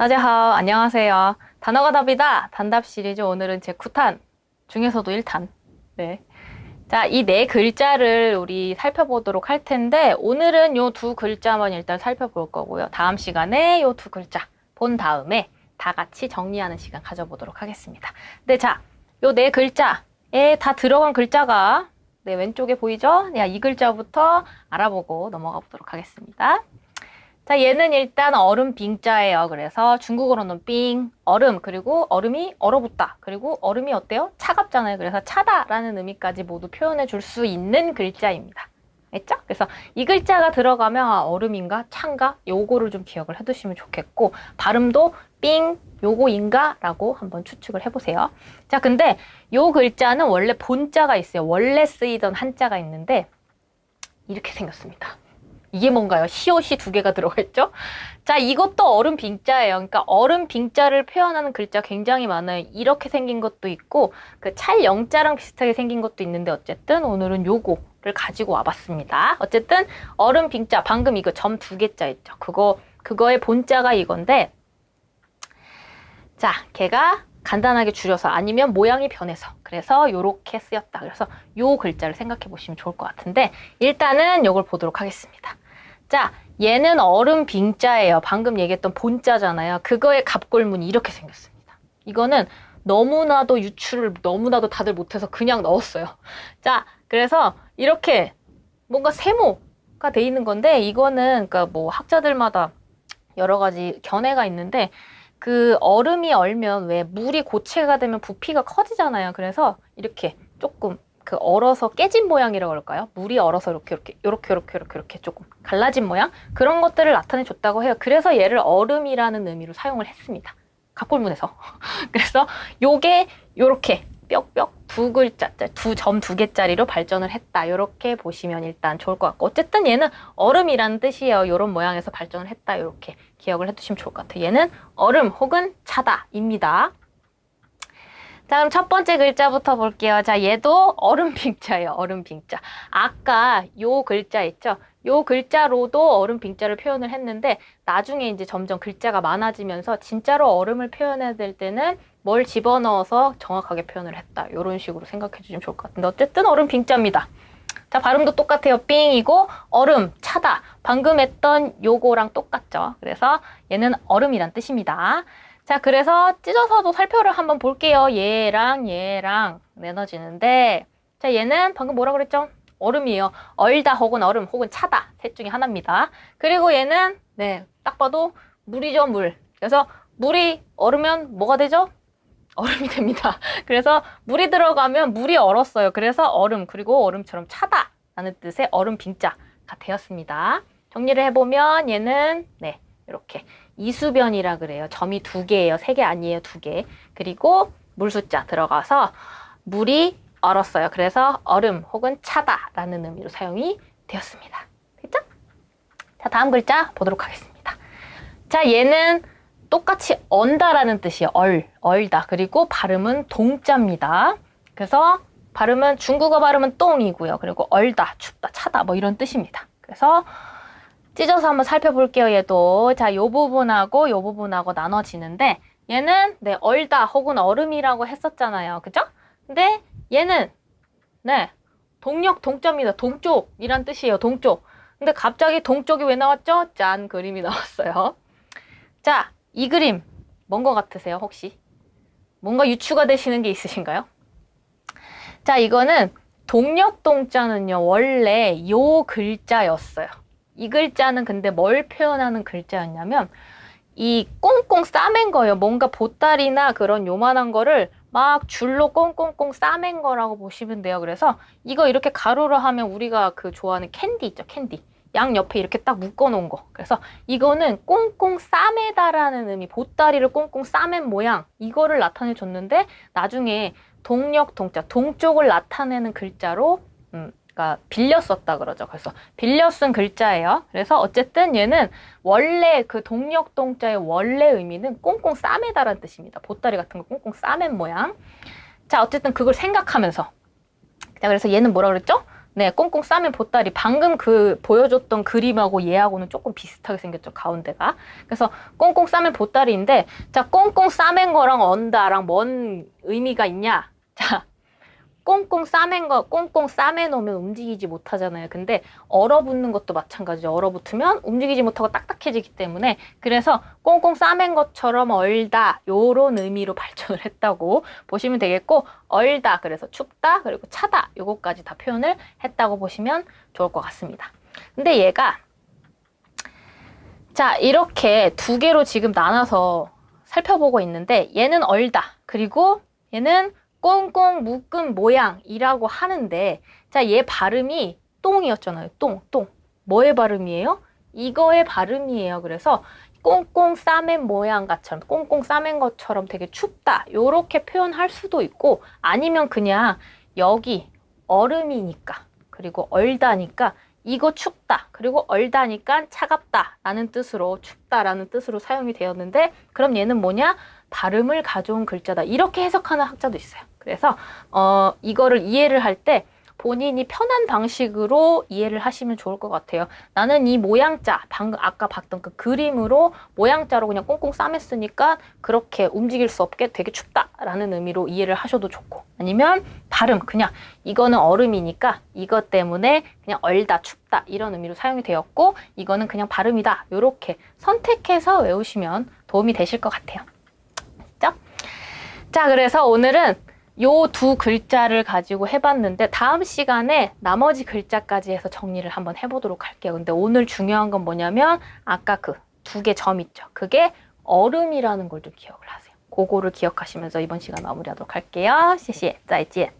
다자하오 안녕하세요. 단어가 답이다. 단답 시리즈 오늘은 제 9탄 중에서도 1탄. 네. 자, 이 네 글자를 우리 살펴보도록 할 텐데 오늘은 요 두 글자만 일단 살펴볼 거고요. 다음 시간에 요 두 글자 본 다음에 다 같이 정리하는 시간 가져보도록 하겠습니다. 네, 자, 요 네 글자에 다 들어간 글자가 네, 왼쪽에 보이죠? 네, 이 글자부터 알아보고 넘어가 보도록 하겠습니다. 자, 얘는 일단 얼음 빙자예요. 그래서 중국어로는 빙, 얼음, 그리고 얼음이 얼어붙다. 그리고 얼음이 어때요? 차갑잖아요. 그래서 차다라는 의미까지 모두 표현해 줄 수 있는 글자입니다. 됐죠? 그래서 이 글자가 들어가면 아, 얼음인가 찬가 요거를 좀 기억을 해두시면 좋겠고 발음도 삥 요거인가 라고 한번 추측을 해보세요. 자 근데 요 글자는 원래 본자가 있어요. 원래 쓰이던 한자가 있는데 이렇게 생겼습니다. 이게 뭔가요? 시옷이 두 개가 들어가 있죠? 자, 이것도 얼음 빙자예요. 그러니까 얼음 빙자를 표현하는 글자 굉장히 많아요. 이렇게 생긴 것도 있고, 그 찰 영자랑 비슷하게 생긴 것도 있는데, 어쨌든 오늘은 요거를 가지고 와봤습니다. 어쨌든 얼음 빙자, 방금 이거 점 두 개자 있죠? 그거, 그거의 본자가 이건데, 자, 걔가 간단하게 줄여서 아니면 모양이 변해서 그래서 요렇게 쓰였다. 그래서 요 글자를 생각해 보시면 좋을 것 같은데 일단은 요걸 보도록 하겠습니다. 자, 얘는 얼음 빙자예요. 방금 얘기했던 본자잖아요. 그거의 갑골문이 이렇게 생겼습니다. 이거는 너무나도 유출을 너무나도 다들 못해서 그냥 넣었어요. 자, 그래서 이렇게 뭔가 세모가 돼 있는 건데 이거는 그러니까 뭐 학자들마다 여러 가지 견해가 있는데 그 얼음이 얼면 왜 물이 고체가 되면 부피가 커지잖아요. 그래서 이렇게 조금 그 얼어서 깨진 모양이라고 할까요? 물이 얼어서 이렇게 이렇게 이렇게 이렇게 이렇게 이렇게 조금 갈라진 모양 그런 것들을 나타내 줬다고 해요. 그래서 얘를 얼음이라는 의미로 사용을 했습니다. 갑골문에서. 그래서 요게 요렇게 뾱뾱 두 글자, 두 점 두 개짜리로 발전을 했다. 이렇게 보시면 일단 좋을 것 같고 어쨌든 얘는 얼음이라는 뜻이에요. 이런 모양에서 발전을 했다. 이렇게 기억을 해두시면 좋을 것 같아요. 얘는 얼음 혹은 차다입니다. 자, 그럼 첫 번째 글자부터 볼게요. 자, 얘도 얼음 빙자예요. 얼음 빙자. 아까 요 글자 있죠? 요 글자로도 얼음 빙자를 표현을 했는데 나중에 이제 점점 글자가 많아지면서 진짜로 얼음을 표현해야 될 때는 뭘 집어넣어서 정확하게 표현을 했다. 이런 식으로 생각해 주시면 좋을 것 같은데 어쨌든 얼음 빙자입니다. 자, 발음도 똑같아요. 삥이고 얼음, 차다. 방금 했던 요거랑 똑같죠. 그래서 얘는 얼음이란 뜻입니다. 자, 그래서 찢어서도 살펴를 한번 볼게요. 얘랑 얘랑 나눠지는데 자, 얘는 방금 뭐라 그랬죠? 얼음이에요. 얼다 혹은 얼음 혹은 차다. 셋 중에 하나입니다. 그리고 얘는 네, 딱 봐도 물이죠, 물. 그래서 물이 얼으면 뭐가 되죠? 얼음이 됩니다. 그래서 물이 들어가면 물이 얼었어요. 그래서 얼음 그리고 얼음처럼 차다 라는 뜻의 얼음 빙자가 되었습니다. 정리를 해보면 얘는 네 이렇게 이수변이라 그래요. 점이 두 개예요. 세 개 아니에요. 두 개. 그리고 물 숫자 들어가서 물이 얼었어요. 그래서 얼음 혹은 차다라는 의미로 사용이 되었습니다. 됐죠? 자 다음 글자 보도록 하겠습니다. 자 얘는 똑같이 언다라는 뜻이에요. 얼, 얼다. 그리고 발음은 동자입니다. 그래서 발음은 중국어 발음은 똥이고요. 그리고 얼다, 춥다, 차다 뭐 이런 뜻입니다. 그래서 찢어서 한번 살펴볼게요. 얘도 자, 요 부분하고 요 부분하고 나눠지는데 얘는 네, 얼다 혹은 얼음이라고 했었잖아요. 그죠? 근데 얘는 네, 동력 동자입니다. 동쪽이란 뜻이에요. 동쪽. 근데 갑자기 동쪽이 왜 나왔죠? 짠 그림이 나왔어요. 자, 이 그림 뭔 것 같으세요 혹시? 뭔가 유추가 되시는 게 있으신가요? 자 이거는 동력 동자는요 원래 요 글자였어요. 이 글자는 근데 뭘 표현하는 글자였냐면 이 꽁꽁 싸맨 거예요. 뭔가 보따리나 그런 요만한 거를 막 줄로 꽁꽁꽁 싸맨 거라고 보시면 돼요. 그래서 이거 이렇게 가로로 하면 우리가 그 좋아하는 캔디 있죠, 캔디. 양 옆에 이렇게 딱 묶어 놓은 거. 그래서 이거는 꽁꽁 싸매다라는 의미, 보따리를 꽁꽁 싸맨 모양, 이거를 나타내 줬는데 나중에 동력 동자, 동쪽을 나타내는 글자로 음, 그러니까 빌려 썼다 그러죠. 그래서 빌려 쓴 글자예요. 그래서 어쨌든 얘는 원래 그 동력 동자의 원래 의미는 꽁꽁 싸매다라는 뜻입니다. 보따리 같은 거 꽁꽁 싸맨 모양. 자, 어쨌든 그걸 생각하면서 자, 그래서 얘는 뭐라 그랬죠? 네, 꽁꽁 싸맨 보따리. 방금 그 보여줬던 그림하고 얘하고는 조금 비슷하게 생겼죠, 가운데가. 그래서 꽁꽁 싸맨 보따리인데, 자, 꽁꽁 싸맨 거랑 언다랑 뭔 의미가 있냐? 자, 꽁꽁 싸맨 거, 꽁꽁 싸매 놓으면 움직이지 못하잖아요. 근데 얼어붙는 것도 마찬가지죠. 얼어붙으면 움직이지 못하고 딱딱해지기 때문에 그래서 꽁꽁 싸맨 것처럼 얼다 요런 의미로 발전을 했다고 보시면 되겠고 얼다 그래서 춥다 그리고 차다 요거까지 다 표현을 했다고 보시면 좋을 것 같습니다. 근데 얘가 자 이렇게 두 개로 지금 나눠서 살펴보고 있는데 얘는 얼다 그리고 얘는 꽁꽁 묶은 모양이라고 하는데 자 얘 발음이 똥이었잖아요. 똥 똥. 뭐의 발음이에요? 이거의 발음이에요. 그래서 꽁꽁 싸맨 모양같처럼 꽁꽁 싸맨 것처럼 되게 춥다. 요렇게 표현할 수도 있고 아니면 그냥 여기 얼음이니까 그리고 얼다니까 이거 춥다. 그리고 얼다니까 차갑다. 라는 뜻으로 춥다라는 뜻으로 사용이 되었는데 그럼 얘는 뭐냐? 발음을 가져온 글자다. 이렇게 해석하는 학자도 있어요 그래서 어 이거를 이해를 할 때 본인이 편한 방식으로 이해를 하시면 좋을 것 같아요. 나는 이 모양자, 방금 아까 봤던 그 그림으로 모양자로 그냥 꽁꽁 싸맸으니까 그렇게 움직일 수 없게 되게 춥다라는 의미로 이해를 하셔도 좋고 아니면 발음 그냥 이거는 얼음이니까 이것 때문에 그냥 얼다 춥다 이런 의미로 사용이 되었고 이거는 그냥 발음이다 이렇게 선택해서 외우시면 도움이 되실 것 같아요. 자 그래서 오늘은 요 두 글자를 가지고 해봤는데 다음 시간에 나머지 글자까지 해서 정리를 한번 해보도록 할게요. 근데 오늘 중요한 건 뭐냐면 아까 그 두 개 점 있죠. 그게 얼음이라는 걸 좀 기억을 하세요. 그거를 기억하시면서 이번 시간 마무리하도록 할게요. 시시, 再见.